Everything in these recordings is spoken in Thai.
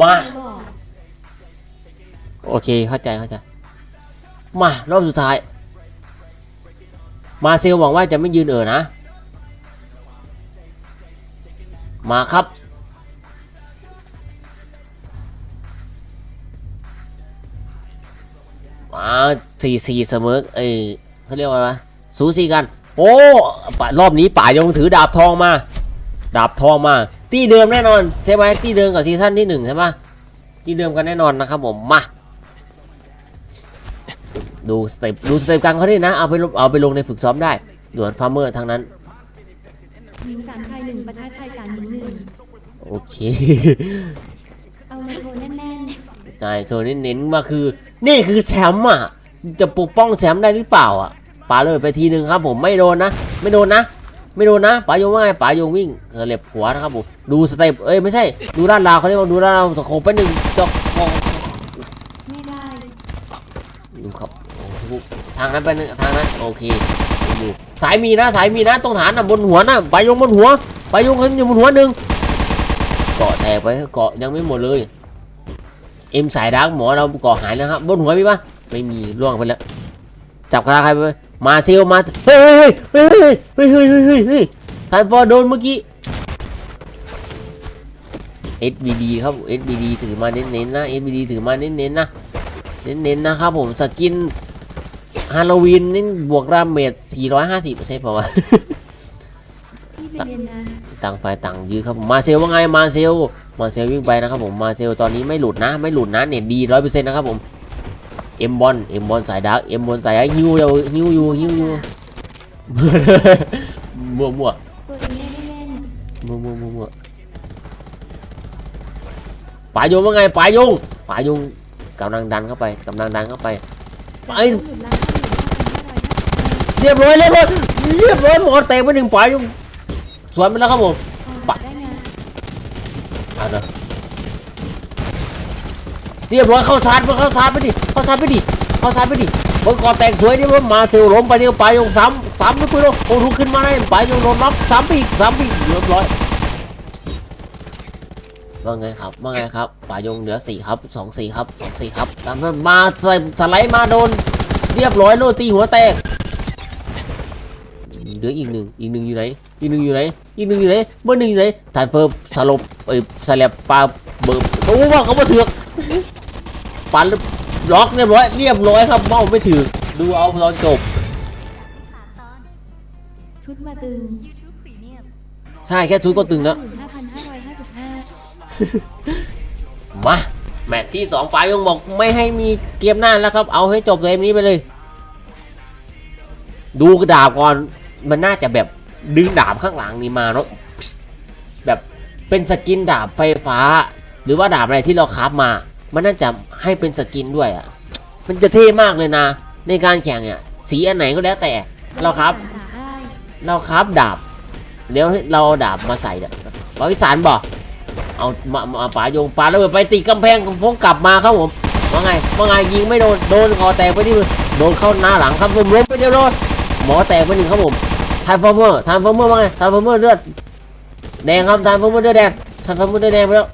มา โอเคเข้าใจเข้าใจ มารอบสุดท้าย มาเซลหวังว่าจะไม่ยืนเออนะ มาครับ มาสี่สี่เสมอเอ้เขาเรียกว่าอะไรสูสีกัน โอ้ป่ารอบนี้ป่ายงถือดาบทองมา ดาบทองมา ที่เดิมแน่นอนใช่ไหมที่เดิมกับซีซั่นที่หนึ่งใช่ไหมที่เดิมกันแน่นอนนะครับผมมาดูสเต็ปดูสเต็ปกลางเขาด้วยนะเอาไปลงเอาไปลงในฝึกซ้อมได้ด่วนฟาร์มเมอร์ทั้งนั้นหญิงสามชายหนึ่งประชาชายสามหญิงหนึ่งโอเคเอามาโชว์แน่นใช่โซนนี้เน้นมาคือ นี่คือแชมป์อะจะปกป้องแชมป์ได้หรือเปล่าอะป๋าเลยไปทีหนึ่งครับผมไม่โดนนะ ไม่โดนนะ ไม่โดนนะป๋าโยงว่าไงป๋าโยงวิ่งเสล็บหัวนะครับผมดูสเต็ปเอ้ยไม่ใช่ดูด้านลาวเขาเรียกว่าดูด้านลาวสโคปไปหนึ่งจอกมองไม่ได้ดูครับทางนั้นไปหนึ่งทางนั้นโอเคดูสายมีนะสายมีนะตรงฐานน่ะบนหัวนะป๋าโยงบนหัวป๋าโยงเขาอยู่บนหัวหนึ่งเกาะแตกไปเกาะยังไม่หมดเลยเอ็มสายดักหมอเราเก่อหายแล้วครับบนหัวมีปะไม่มีล่วงไปแล้วจับคาราใครไป มาซิลมาเฮ้ยเฮ้ยเฮ้ยเฮ้ยเฮ้ยเฮ้ยเฮ้ยทานฟอร์โดนเมื่อกี้เอสบีดีครับเอสบีดีถือมาเน้นๆนะเอสบีดีถือมาเน้นๆนะเน้นๆนะครับผมสกินฮาโลวีนนี่บวกรามเมด450ใช่ป่าวะต่างฝ่ายต่างยื้อครับผมมาเซลว่าไงมาเซลมาเซลวิ่งไปนะครับผมมาเซลตอนนี้ไม่หลุดนะ ไม่หลุดนะเนี่ยดีร้อยเปอร์เซ็นต์นะครับผม เอ็มบอลเอ็มบอลสายดักเอ็มบอลสายดักฮิวอยู่ฮิวอยู่ฮิวอยู่มั่วมั่วตัวเองไม่ได้เล่นมั่วมั่วมั่วมั่วป๋ายงว่าไงป๋ายงป๋ายงกำลังดันเข้าไปกำลังดันเข้าไปไปแต่ต้องหยุดร้านข้าวเหนียวห้าพันห้าร้อยห้าสิบเรียบร้อยเรียบร้อยเรียบร้อยหมอเตะไปหนึ่งป๋ายงสวนไปแล้วครับผมพอหาได้ไงอะเนอะ เรียบร้อยเข้าชาร์จมาเข้าชาร์จไปดิเข้าชาร์จไปดิเข้าชาร์จไปดิบนกอแตกสวยเรียบร้อมาเซลล้มไปเนี่ยปลายงซ้ำซ้ำไม่คุยหรอกโอ้ลุกขึ้นมาได้ปลายงโดนน็อกซ้ำอีกซ้ำอีกเรียบร้อยว่าไงครับว่าไงครับปลายงเหลือสี่ครับสองสี่ครับสองสี่ครับตามนั้นมาใส่สไลด์มาโดน เรียบร้อยโลตีหัวแตกเหลืออีกหนึ่งอีกหนึ่งอยู่ไหนอีกหนึ่งอยู่ไหนอีกหนึ่งอยู่ไหนเบอร์หนึ่งอยู่ไหนถ่ายเฟิร์มสลบเอ้ยสลับปลาเบิร์โอ้ว่าเขามาเถือก ปันล็อกเรียบร้อยเรียบร้อยครับเมาไม่ถือดูเอาตอนจบ ชุดมาตึงใช่แค่ชุดก็ตึงแล้วหมื่นห้าพันห้าร้อยห้าสิบห้ามาแมตช์ที่สองฝ่ายยังบอกไม่ให้มีเกมหน้าแล้วครับ เอาให้จบเกมนี้ไปเลย ดูกระดาบก่อนมันน่าจะแบบดึงดาบข้างหลังนี่มาเนาะแบบเป็นสกินดาบไฟฟ้า หรือว่าดาบอะไรที่เราคราฟมา มันน่าจะให้เป็นสกินด้วยอะ มันจะเท่มากเลยนะ ในการแข่งเนี่ยสีอันไหนก็แล้วแต่เราครับ เราครับดาบเดี๋ยวเราดาบมาใส่เนี่ยร้อยสารบอกเอามามาป่าโยงป่าแล้วไปติดกำแพงฟงกลับมาครับผมว่าไงว่าไงยิงไม่โดนโดนคอแตกไปที่มือโดนเข้าหน้าหลังครับผมล้มไปเดียวโดนหมอแตกไปหนึ่งครับผมทานฟอร์เมอร์ทานฟอร์เมอร์ว่าไงทานฟอร์เมอร์เลือดแดงครับทานฟอร์เมอร์เลือดแดงทานฟอร์เมอร์เลือดแดงไปแล้ว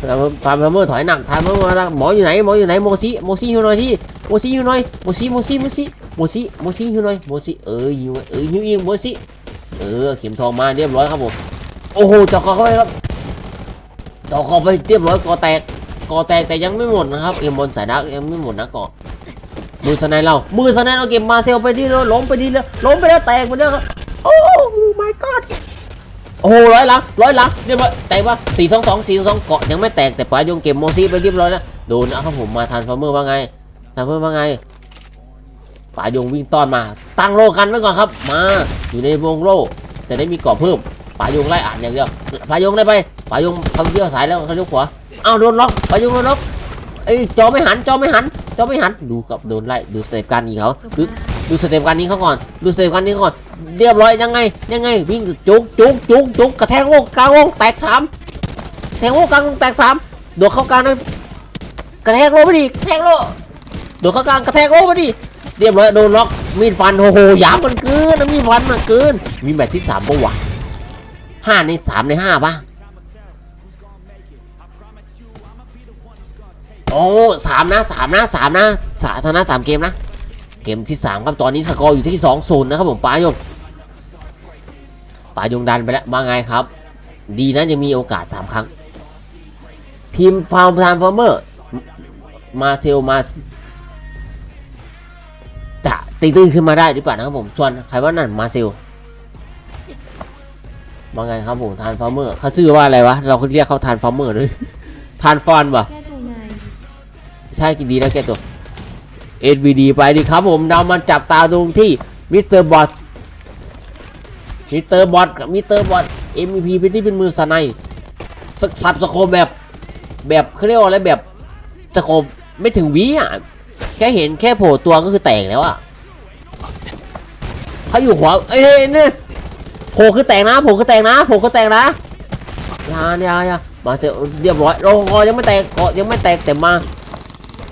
ทานฟอร์เมอร์ถอยหนักทานฟอร์เมอร์หมออยู่ไหนหมออยู่ไหนโมซิโมซิอยู่หน่อยที่โมซิอยู่หน่อยโมซิโมซิโมซิโมซิโมซิอยู่หน่อยโมซิเอออยู่เอออยู่อีกโมซิเออเข็มทองมาเรียบร้อยครับผมโอ้โหจาะคอเข้าไปครับเจาะคอไปเรียบร้อยกอแตกกอแตกแต่ยังไม่หมดนะครับเอ็มบนสายดักยังไม่หมดนะกาะมือสไนเรา มือสไนเราเก็บมาเซลไปที่แล้วล้มไปที่แล้วล้มไปแล้วแตกไปแล้วครับโอ้ my god โอ้โหร้อยหลังร้อยหลังเรียบร้อยแตกปะสี่สองสองสี่สองเกาะยังไม่แตกแต่ปลายยงเก็บโมซีไปเรียบร้อยแล้วโดนนะครับผมมาทันฟาร์เมอร์ว่าไงทันฟาร์เมอร์ว่าไงปลายยงวิ่งต้อนมา ตั้งโลกันไว้ก่อนครับ มาอยู่ในวงโลจะได้มีเกรอบเพิ่มปลายงไล่อ่านอย่างเดียวปลายงได้ไปปลายงเขาเลี้ยวสายแล้วเขาเลี้ยวขวาอ้าวโดนล็อกปลายงโดนล็อกเอ้จอไม่หันจอไม่หันจอไม่หันดูกับโดนไล่ดูสเต็ปการยิงเขาจบ ดูสเต็ปการยิงเขาก่อน ดูสเต็ปการยิงเขาก่อน เรียบร้อยยังไง ยังไง วิ่งจุกจุกจุกจุกกระแทกโลกกลางวงแตกสามแทงโลกกลางวงแตกสามโดดเข้ากลางนะกระแทกโลกไปดิกระแทกโลกโดดเข้ากลางกระแทกโลกไปดิเรียบร้อยโดนล็อกมีดฟันโอ้โหยามมันเกินนะมีดฟันมันเกิน มีแมตช์ที่สามปะวะห้าในสามในห้าปะโอ้สามนะสามนะสามนะสาธารณะสามเกมนะ กมที่สามครับตอนนี้สกอร์อยู่ที่สองศูนย์นะครับผมปายงปายงดันไปแล้วมาไงครับ ดีนะยังมีโอกาสสามครั้ง ทีมฟาร์มทามฟาร์เมอร์ มาเซลมาจะตีตื้นขึ้นมาได้หรือเปล่านะครับผมส่วนใครว่านั่นมาเซลว่าไงครับผมทานฟาร์เมอร์เขาชื่อว่าอะไรวะเราเรียกเขาทานฟาร์เมอร์ด้วยทานฟอนปะแก้ตัวไงใช่กินดีแล้วแกตัว SVD ไปดิครับผมเรามาจับตาตรงที่มิสเตอร์บอสมิสเตอร์บอสกับมิสเตอร์บอส MVP เป็นที่เป็นมือสไนด์สสับสโคมแบบแบบเขาเรียกว่าอะไรแบบสโคมไม่ถึงวิอะแค่เห็นแค่โผล่ตัวก็คือแตกแล้วอะเขาอยู่ขวาเอ้ยเนี่ยโผล่คือแตกนะโผล่คือแตกนะโผล่คือแตกนะยายายามาเจอเรียบร้อยโอ้โหยังไม่แตกคอยังไม่แตกแต่มา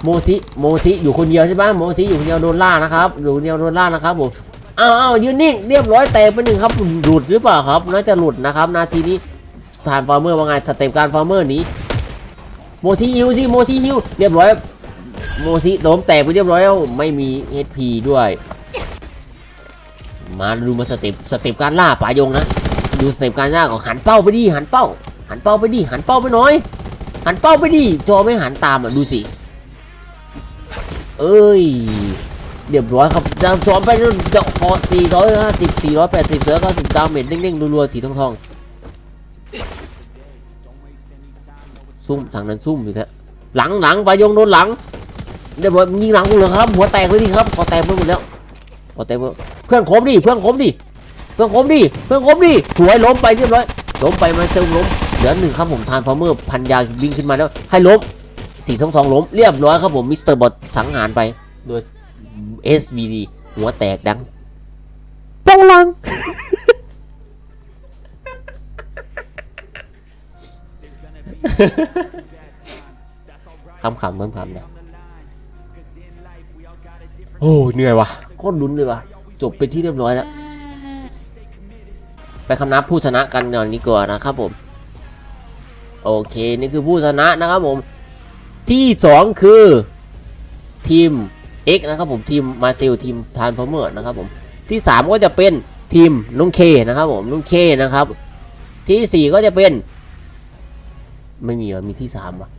โมทิโมทิอยู่คนเดียวใช่ไหมโมทิอยู่คนเดียวโดนล่านะครับอยู่คนเดียวโดนล่านะครับผมอ้าวอ้ายืนนิ่งเรียบร้อยแตกไปหนึ่งครับหลุดหรือเปล่าครับน่าจะหลุดนะครับนาทีนี้ทานฟาร์เมอร์ว่าไงสเต็ปการฟาร์เมอร์นี้โมทิฮิวสิโมทิฮิวเรียบร้อยโมทิโดมแตกไปเรียบร้อยแล้วไม่มี HP ด้วย มาดูมาสเต็ปสเต็ปการล่าป่ายงนะดูสเต็ปการล่าของหันเป้าไปดิหันเป้า หันเป้าไปดิหันเป้าไปหน่อย หันเป้าไปดิจอไม่หันตามอะดูสิ เอ้ยเรียบร้อยครับดาวสวมไปนู่นจะพอสี่ร้อยห้าสิบสี่ร้อยแปดสิบเสือก็สิบดาเม็ดเด้งๆรัวๆสีทองทองซุ่มทางนั้นซุ่มอยู่แท้หลังหลังไปยงโดนหลังเรียบร้อยยิงหลังกูเหรอครับหัวแตกเลยดิครับหัวแตกไปหมดแล้วหัวแตกเพื่อนคมดิเพื่อนคมดิเพื่อนคมดิเพื่อนคมดิสวยล้มไปเรียบร้อยล้มไปมาเซลล้มเหลือหนึ่งครับผมทานพอเมอร์พันยาวิ่งขึ้นมาแล้วให้ล้ม สี่สองสองล้มเรียบร้อยครับผมมิสเตอร์บอทสังหารไปโดย SVD หัวแตกดังปองลังคำขำคำขำนะโอ้เหนื่อยว่ะโคตรลุ้นเลยว่ะ จบไปที่เรียบร้อยแล้ว ไปคำนับผู้ชนะกันก่อนดีกว่านะครับผม โอเค นี่คือผู้ชนะนะครับผม ที่สองคือทีม X นะครับผมทีมมาเซลทีมทานฟอร์เมอร์นะครับผมที่สามก็จะเป็นทีมลุงเคนะครับผมลุงเคนะครับ ที่สี่ก็จะเป็น ไม่มีหรอมีที่สามวะ